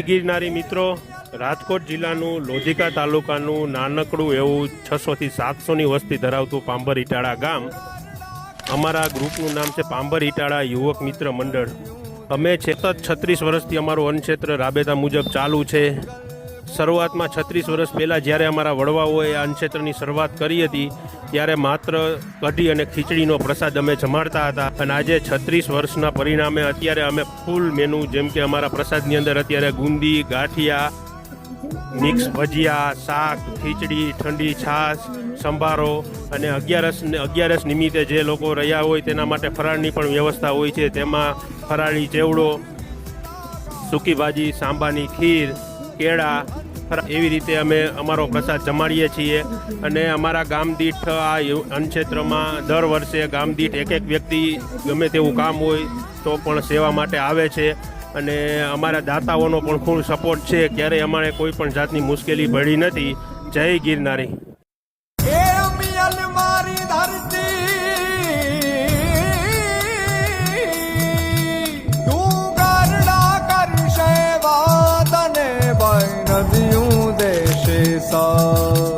ગિરનારી મિત્રો, રાજકોટ જિલ્લાનું લોધિકા તાલુકાનું નાનકડું એવું છસોથી સાતસોની વસ્તી ધરાવતું પાંભર ઇટાળા ગામ. અમારા ગ્રુપનું નામ છે પાંભર ઇટાળા યુવક મિત્ર મંડળ. અમે સતત છત્રીસ વર્ષથી અમારું અનક્ષેત્ર રાબેતા મુજબ ચાલુ છે. શરૂઆતમાં છત્રીસ વર્ષ પહેલાં જ્યારે અમારા વડવાઓએ આ અન્નક્ષેત્રની શરૂઆત કરી હતી, ત્યારે માત્ર કઢી અને ખીચડીનો પ્રસાદ અમે જમાડતા હતા. અને આજે છત્રીસ વર્ષના પરિણામે અત્યારે અમે ફૂલ મેનુ જેમ કે અમારા પ્રસાદની અંદર અત્યારે ગુંદી, ગાંઠિયા, મિક્સ ભજીયા, શાક, ખીચડી, ઠંડી, છાશ, સંભારો અને અગિયારસ અગિયારસ નિમિત્તે જે લોકો રહ્યા હોય તેના માટે ફરાળની પણ વ્યવસ્થા હોય છે. તેમાં ફરાળી ચેવડો, સૂકી ભાજી, સાંબાની ખીર કેળા એવી રીતે અમે અમારો પ્રસાદ જમાડીએ છીએ. અને અમારા ગામ દીઠ આ અન્નક્ષેત્રમાં દર વર્ષે ગામ દીઠ એક એક વ્યક્તિ ગમે તેવું કામ હોય તો પણ સેવા માટે આવે છે. અને અમારા દાતાઓનો પણ ખૂબ સપોર્ટ છે. ક્યારેય અમારે કોઈ પણ જાતની મુશ્કેલી પડી નથી. જય ગિરનારી. song.